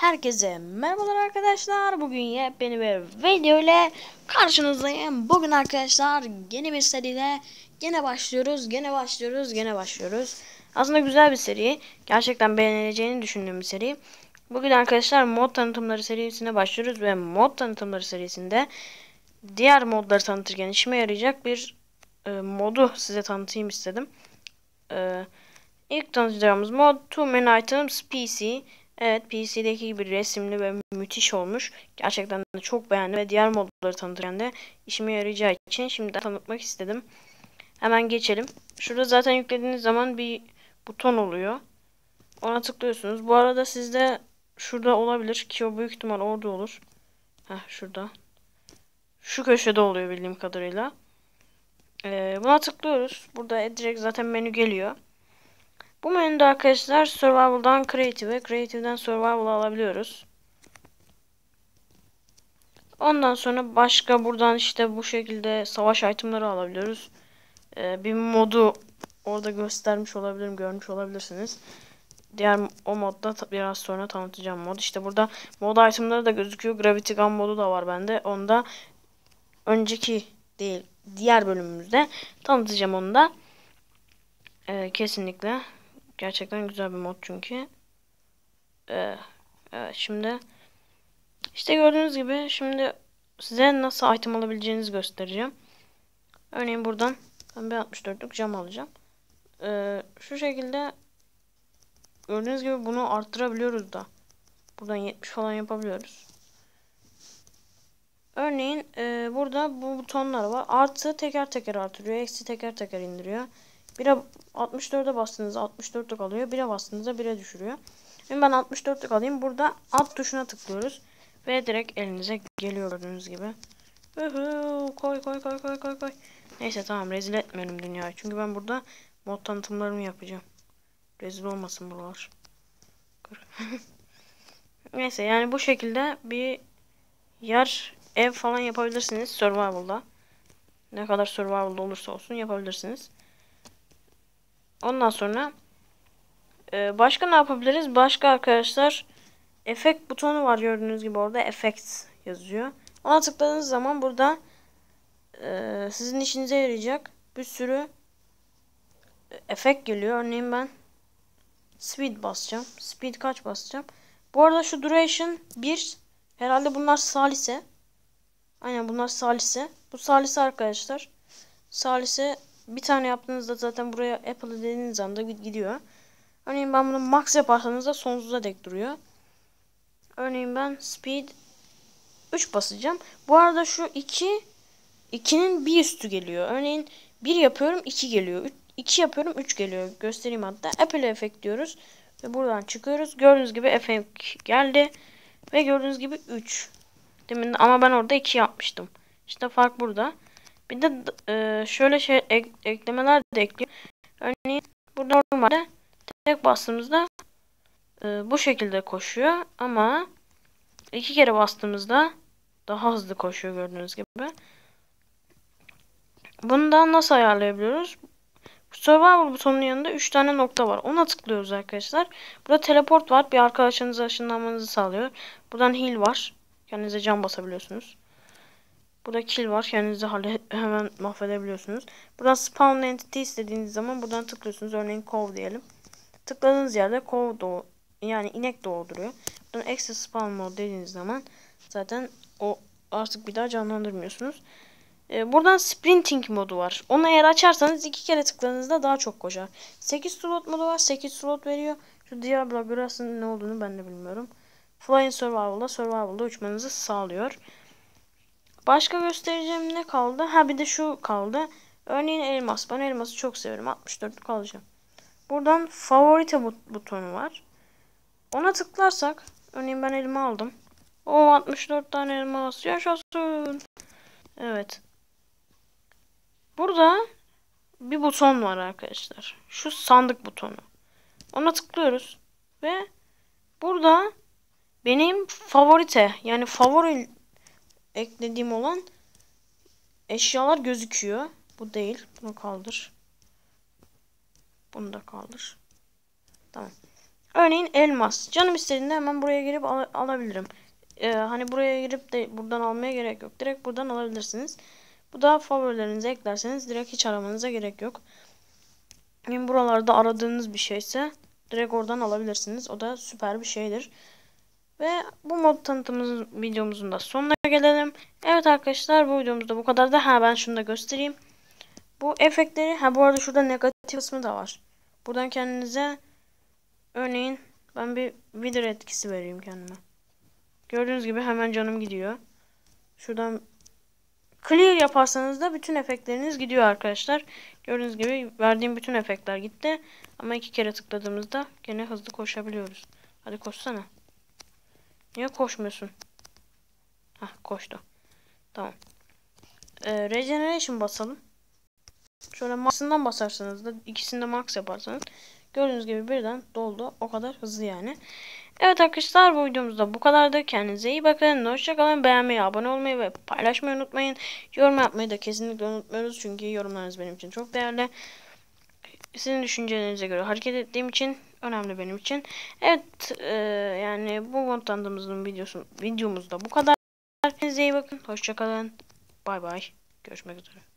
Herkese merhabalar arkadaşlar. Bugün yepyeni bir video ile karşınızdayım. Bugün arkadaşlar yeni bir seriyle gene başlıyoruz. Gene başlıyoruz. Gene başlıyoruz. Aslında güzel bir seri. Gerçekten beğenileceğini düşündüğüm bir seri. Bugün arkadaşlar mod tanıtımları serisine başlıyoruz ve mod tanıtımları serisinde diğer modları tanıtırken işime yarayacak bir e, modu size tanıtayım istedim. E, ilk tanıtacağımız mod Too Many Items PC. Evet PC'deki gibi resimli ve müthiş olmuş. Gerçekten de çok beğendim ve diğer modları tanıtırken de işime yarayacağı için şimdi tanıtmak istedim. Hemen geçelim. Şurada zaten yüklediğiniz zaman bir buton oluyor. Ona tıklıyorsunuz. Bu arada sizde şurada olabilir ki o büyük ihtimal orada olur. Heh şurada. Şu köşede oluyor bildiğim kadarıyla. Ee, buna tıklıyoruz. Burada direkt zaten menü geliyor. Bu menüde arkadaşlar Survival'dan Creative'e, Creative'den Survival'a alabiliyoruz. Ondan sonra başka buradan işte bu şekilde savaş itemları alabiliyoruz. Ee, bir modu orada göstermiş olabilirim, görmüş olabilirsiniz. Diğer o modda biraz sonra tanıtacağım mod. İşte burada mod itemları da gözüküyor. Gravity Gun modu da var bende. Onda önceki değil, diğer bölümümüzde tanıtacağım onu da. Ee, kesinlikle. Gerçekten güzel bir mod çünkü. Ee, evet şimdi işte gördüğünüz gibi şimdi size nasıl item alabileceğinizi göstereceğim. Örneğin buradan ben bir 64'lük cam alacağım. Ee, şu şekilde gördüğünüz gibi bunu arttırabiliyoruz da. Buradan 70 falan yapabiliyoruz. Örneğin e, burada bu butonlar var. Artı teker teker artırıyor. Eksi teker teker indiriyor. 1'e 64'e bastığınızda 64'lük kalıyor. 1'e bastığınızda 1'e düşürüyor. Şimdi ben 64'lük alayım. Burada alt tuşuna tıklıyoruz. Ve direkt elinize geliyor gördüğünüz gibi. Koy koy koy koy koy koy. Neyse tamam rezil etmiyorum dünyayı. Çünkü ben burada mod tanıtımlarımı yapacağım. Rezil olmasın buralar. Neyse yani bu şekilde bir yer ev falan yapabilirsiniz survival'da. Ne kadar survival'da olursa olsun yapabilirsiniz. Ondan sonra e, başka ne yapabiliriz? Başka arkadaşlar efekt butonu var gördüğünüz gibi orada effects yazıyor. Ona tıkladığınız zaman burada e, sizin işinize yarayacak bir sürü efekt geliyor. Örneğin ben speed basacağım. Speed kaç basacağım? Bu arada şu duration 1 herhalde bunlar salise. Aynen bunlar salise. Bu salise arkadaşlar. Salise bir tane yaptığınızda zaten buraya Apple dediğiniz anda gidiyor. Örneğin ben bunu max yaparsanız da sonsuza dek duruyor. Örneğin ben speed 3 basacağım. Bu arada şu 2 2'nin bir üstü geliyor. Örneğin 1 yapıyorum 2 geliyor. 2 yapıyorum 3 geliyor. Göstereyim hatta. Apple efekt diyoruz. Ve buradan çıkıyoruz. Gördüğünüz gibi efekt geldi. Ve gördüğünüz gibi 3. Demin ama ben orada 2 yapmıştım. İşte fark burada. Bir de e, şöyle şey ek, eklemeler de ekliyor. Örneğin burada normalde tek bastığımızda e, bu şekilde koşuyor ama iki kere bastığımızda daha hızlı koşuyor gördüğünüz gibi. Bundan nasıl ayarlayabiliyoruz? Survival butonunun yanında 3 tane nokta var. Ona tıklıyoruz arkadaşlar. Burada teleport var. Bir arkadaşınıza ışınlanmanızı sağlıyor. Buradan heal var. Kendinize can basabiliyorsunuz. Burada kill var. Kendinizi hemen mahvedebiliyorsunuz. Buradan spawn entity istediğiniz zaman buradan tıklıyorsunuz. Örneğin cove diyelim. Tıkladığınız yerde cove doğu yani inek doğduruyor. Buradan extra spawn mode dediğiniz zaman zaten o artık bir daha canlandırmıyorsunuz. Ee, buradan sprinting modu var. Onu eğer açarsanız iki kere tıkladığınızda daha çok koşar. 8 slot modu var. 8 slot veriyor. Şu Diablo Grass'ın ne olduğunu ben de bilmiyorum. Flying Survival'da Survival'da uçmanızı sağlıyor. Başka göstereceğim ne kaldı? Ha bir de şu kaldı. Örneğin elmas. Ben elması çok severim. 64'lük alacağım. Buradan favorite but butonu var. Ona tıklarsak örneğin ben elma aldım. O 64 tane elmas yaşasın. Evet. Burada bir buton var arkadaşlar. Şu sandık butonu. Ona tıklıyoruz ve burada benim favorite yani favori eklediğim olan eşyalar gözüküyor. Bu değil. Bunu kaldır. Bunu da kaldır. Tamam. Örneğin elmas. Canım istediğinde hemen buraya girip al alabilirim. Ee, hani buraya girip de buradan almaya gerek yok. Direkt buradan alabilirsiniz. Bu da favorilerinize eklerseniz direkt hiç aramanıza gerek yok. Yani buralarda aradığınız bir şeyse direkt oradan alabilirsiniz. O da süper bir şeydir. Ve bu mod tanıtımımızın videomuzun da sonuna gelelim. Evet arkadaşlar bu videomuzda bu kadar da ha ben şunu da göstereyim. Bu efektleri ha bu arada şurada negatif kısmı da var. Buradan kendinize örneğin ben bir wither etkisi vereyim kendime. Gördüğünüz gibi hemen canım gidiyor. Şuradan clear yaparsanız da bütün efektleriniz gidiyor arkadaşlar. Gördüğünüz gibi verdiğim bütün efektler gitti. Ama iki kere tıkladığımızda gene hızlı koşabiliyoruz. Hadi koşsana. Niye koşmuyorsun? Hah koştu. Tamam. Ee, regeneration basalım. Şöyle max'ından basarsanız da ikisini de max yaparsanız gördüğünüz gibi birden doldu. O kadar hızlı yani. Evet arkadaşlar bu videomuzda bu kadardı. Kendinize iyi bakın. Hoşçakalın. Beğenmeyi, abone olmayı ve paylaşmayı unutmayın. Yorum yapmayı da kesinlikle unutmuyoruz. Çünkü yorumlarınız benim için çok değerli. Sizin düşüncelerinize göre hareket ettiğim için önemli benim için. Evet e, yani bu montandığımızın videosu videomuzda bu kadar. Kendinize iyi bakın. Hoşçakalın. Bay bay. Görüşmek üzere.